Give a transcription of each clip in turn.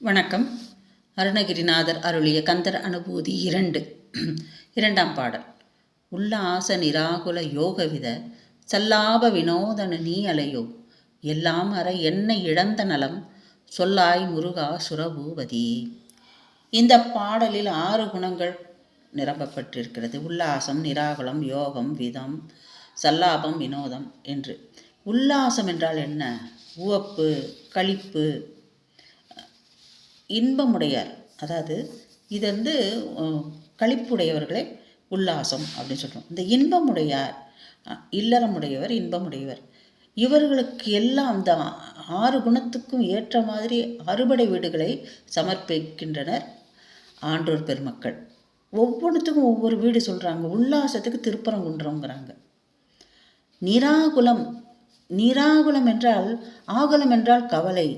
வணக்கம். அருணகிரிநாதர் அருளிய கந்தர் அனுபூதி இரண்டு. இரண்டாம் பாடல். உல்லாச நிராகுல யோகவித சல்லாப வினோதனு நீ அலையோ எல்லாம் அற என்னை இழந்த நலம் சொல்லாய் முருகா சுரபூபதி. இந்த பாடலில் ஆறு குணங்கள் நிரம்பப்பட்டிருக்கிறது. உல்லாசம் நிராகுலம் யோகம் விதம் சல்லாபம் வினோதம் என்று. உல்லாசம் என்றால் என்ன? உவப்பு களிப்பு இன்பமுடையார். அதாவது இது வந்து கழிப்புடையவர்களே களிப்புடையவர்களை உல்லாசம் அப்படின்னு சொல்கிறோம் இந்த இன்பமுடையார் இல்லறமுடையவர் இன்பமுடையவர். இவர்களுக்கு எல்லாம் அந்த ஆறு குணத்துக்கும் ஏற்ற மாதிரி அறுபடை வீடுகளை சமர்ப்பிக்கின்றனர் ஆன்றோர் பெருமக்கள். ஒவ்வொன்றுத்துக்கும் ஒவ்வொரு வீடு சொல்கிறாங்க உல்லாசத்துக்கு திருப்பரங்குன்றோங்கிறாங்க நிராகுலம் நிராகுலம் என்றால் ஆகுலம் என்றால் கவலை.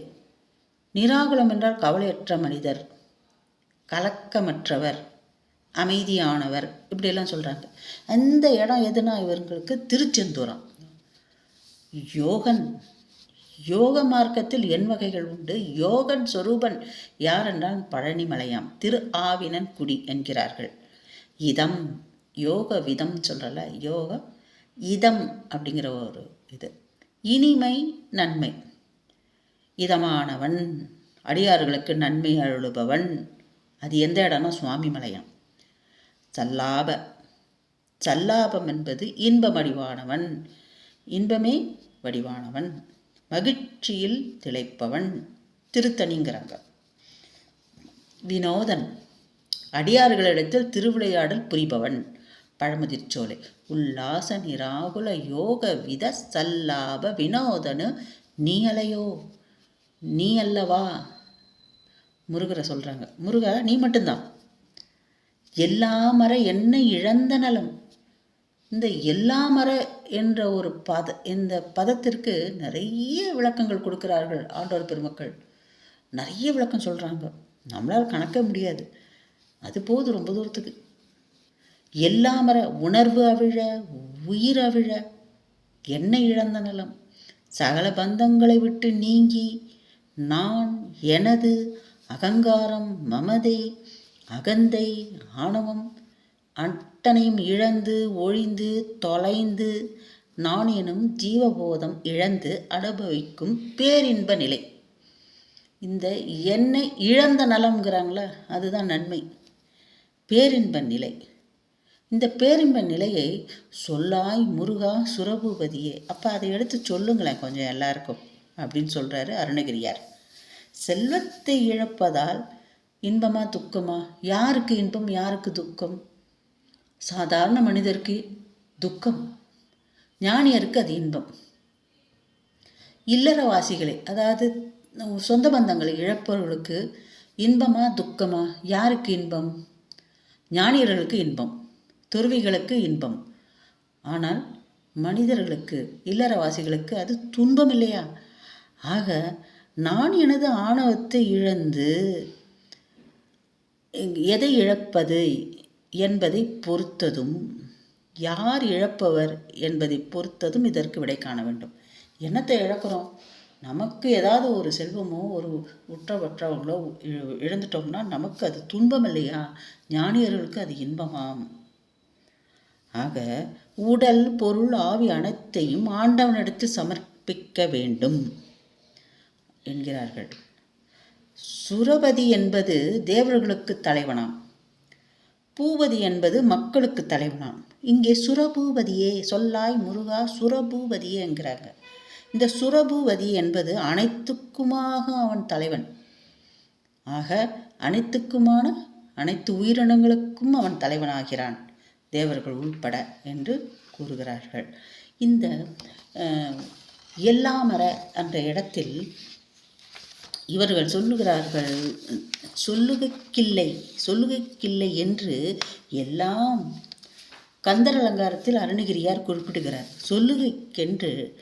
நிராகுலம் என்றால் கவலையற்ற மனிதர் கலக்கமற்றவர் அமைதியானவர் இப்படியெல்லாம் சொல்கிறாங்க அந்த இடம் எதுனா இவர்களுக்கு திருச்செந்தூரம். யோகன் யோக மார்க்கத்தில் என் வகைகள் உண்டு. யோகன் சொரூபன் யார் என்றால் பழனிமலையாம் திரு ஆவினன் குடி என்கிறார்கள். இதம் யோக விதம் சொல்கிறல யோக இதம் அப்படிங்கிற ஒரு இது. இனிமை நன்மை. இதமானவன். அடியார்களுக்கு நன்மை அருளுபவன். அது எந்த இடம்னா சுவாமி மலையம். சல்லாப. சல்லாபம் என்பது இன்பம் வடிவானவன் இன்பமே வடிவானவன். மகிழ்ச்சியில் திளைப்பவன். திருத்தணிங்கிறாங்க. வினோதன். அடியார்களிடத்தில் திருவிளையாடல் புரிபவன். பழமுதிர்ச்சோலை உல்லாச நிராகுல யோக வித சல்லாப வினோதனு நீ அலையோ நீ அல்லவா? முருகரை சொல்கிறாங்க முருகா நீ மட்டும்தான். எல்லா மர என்ன இழந்த நலம். இந்த எல்லா மர என்ற ஒரு பத இந்த பதத்திற்கு நிறைய விளக்கங்கள் கொடுக்கிறார்கள் ஆண்டோர் பெருமக்கள். நிறைய விளக்கம் சொல்கிறாங்க நம்மளால் கணக்க முடியாது. அது போது ரொம்ப தூரத்துக்கு. எல்லா மர உணர்வு அவிழ உயிர் அவிழ என்ன இழந்த நலம். சகல பந்தங்களை விட்டு நீங்கி நான் எனது அகங்காரம் மமதை அகந்தை ஆணவம். அட்டனையும் இழந்து ஒழிந்து தொலைந்து நான் எனும் ஜீவபோதம் இழந்து அனுபவிக்கும் பேரின்ப நிலை. இந்த என்னை இழந்த நலம்ங்கிறாங்களா அதுதான் நன்மை. பேரின்ப நிலை. இந்த பேரின்ப நிலையை சொல்லாய் முருகா சுரபூபதியே. அப்போ அதை எடுத்து சொல்லுங்களேன் கொஞ்சம் எல்லாருக்கும். அப்படின்னு சொல்கிறாரு அருணகிரியார். செல்வத்தை இழப்பதால் இன்பமா துக்கமா? யாருக்கு இன்பம் யாருக்கு துக்கம்? சாதாரண மனிதருக்கு துக்கம். ஞானியருக்கு அது இன்பம். இல்லறவாசிகளை அதாவது சொந்த பந்தங்களை இழப்பவர்களுக்கு இன்பமா துக்கமா? யாருக்கு இன்பம்? ஞானியர்களுக்கு இன்பம். துறவிகளுக்கு இன்பம். ஆனால் மனிதர்களுக்கு இல்லறவாசிகளுக்கு அது துன்பம் இல்லையா? ஆக நான் எனது ஆணவத்தை இழந்து எதை இழப்பது என்பதை பொறுத்ததும் யார் இழப்பவர் என்பதை பொறுத்ததும் இதற்கு விடை காண வேண்டும். என்னத்தை இழக்கிறோம்? நமக்கு ஏதாவது ஒரு செல்வமோ ஒரு உற்றவற்றவங்களோ இழ- இழந்துட்டோம்னா நமக்கு அது துன்பம் இல்லையா? ஞானியர்களுக்கு அது இன்பமாம். ஆக உடல் பொருள் ஆவி அனைத்தையும் ஆண்டவனிடத்தில் சமர்ப்பிக்க வேண்டும். என்கிறார்கள். சுரபதி என்பது தேவர்களுக்கு தலைவனாம். பூபதி என்பது மக்களுக்கு தலைவனாம். இங்கே சுரபூபதியே சொல்லாய் முருகா சுரபூபதியே என்கிறாங்க இந்த சுரபூபதி என்பது அனைத்துக்குமாக அவன் தலைவன். ஆக அனைத்துக்குமான அனைத்து உயிரினங்களுக்கும் அவன் தலைவனாகிறான் தேவர்கள் உள்பட என்று கூறுகிறார்கள். இந்த எல்லாமர என்ற இடத்தில் இவர்கள் சொல்லுகிறார்கள் சொல்லுகைக்கில்லை சொல்லுகைக்கில்லை என்று எல்லாம் கந்தர் அலங்காரத்தில் அருணகிரியார் குறிப்பிடுகிறார். சொல்லுகைக்கென்று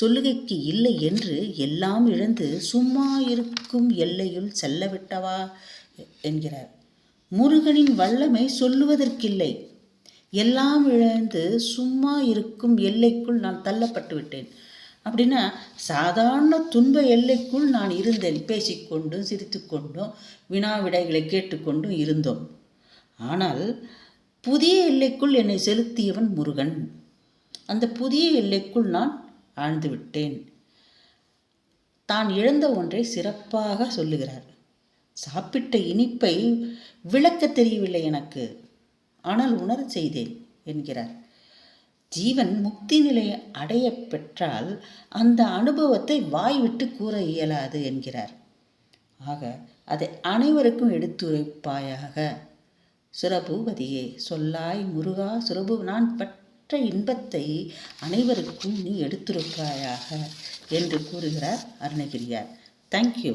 சொல்லுகைக்கு இல்லை என்று எல்லாம் இழந்து சும்மா இருக்கும் எல்லையுள் செல்லவிட்டவா என்கிறார். முருகனின் வல்லமை சொல்லுவதற்கில்லை. எல்லாம் இழந்து சும்மா இருக்கும் எல்லைக்குள் நான் தள்ளப்பட்டு விட்டேன் அப்படின்னா சாதாரண துன்ப எல்லைக்குள் நான் இருந்தேன். பேசிக்கொண்டும் சிரித்துக்கொண்டும் வினா விடைகளை கேட்டுக்கொண்டும் இருந்தோம். ஆனால் புதிய எல்லைக்குள் என்னை செலுத்தியவன் முருகன். அந்த புதிய எல்லைக்குள் நான் ஆழ்ந்து விட்டேன். தான் இழந்த ஒன்றை சிறப்பாக சொல்லுகிறார். சாப்பிட்ட இனிப்பை விளக்க தெரியவில்லை எனக்கு. ஆனால் உணரச் செய்தேன் என்கிறார். ஜீவன் முக்தி நிலையை அடைய பெற்றால் அந்த அனுபவத்தை வாய்விட்டு கூற இயலாது என்கிறார். ஆக அதை அனைவருக்கும் எடுத்துரைப்பாயாக. சுரபூபதியே சொல்லாய் முருகா சுரபு நான் பெற்ற இன்பத்தை அனைவருக்கும் நீ எடுத்துரைப்பாயாக என்று கூறுகிறார் அருணகிரியார். தேங்க்யூ